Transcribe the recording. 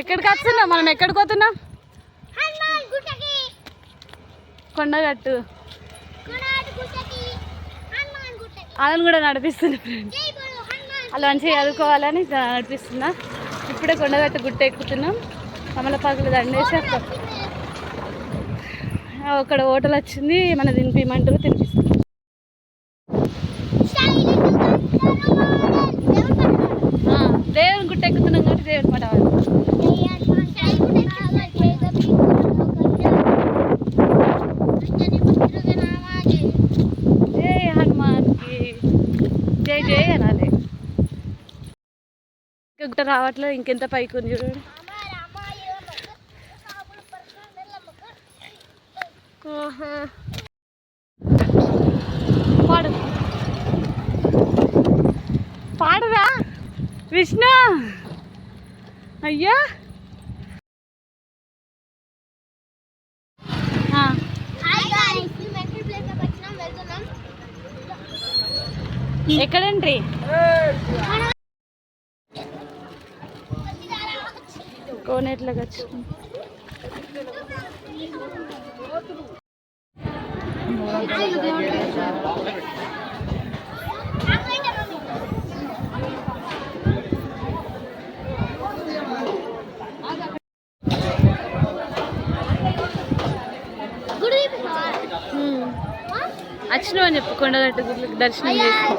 ఎక్కడికి వస్తున్నాం మనం ఎక్కడికి పోతున్నాం? కొండగట్టు వాళ్ళని కూడా నడిపిస్తున్నా ఫ్రెండ్స్ వాళ్ళు మంచిగా చదువుకోవాలని నడిపిస్తున్నా. ఇప్పుడే కొండగట్టు గుట్ట ఎక్కుతున్నాం. కమలపాకులు దండేసి అక్కడ. అక్కడ హోటల్ వచ్చింది. మన తినిపిమంటారు తినిపిస్తుంది జై హనుమాన్కి జై జై అనాలి ఇంకా గుట్ట రావట్లేదు ఇంకెంత పైకి ఉంది చూడండి ఆహా. పాడు పాడురా విష్ణు అయ్యా ఎక్కడంట్రీ కోనేట్లోకి వచ్చినాం అని చెప్పు కొండగట్టు దర్శనం చేసుకో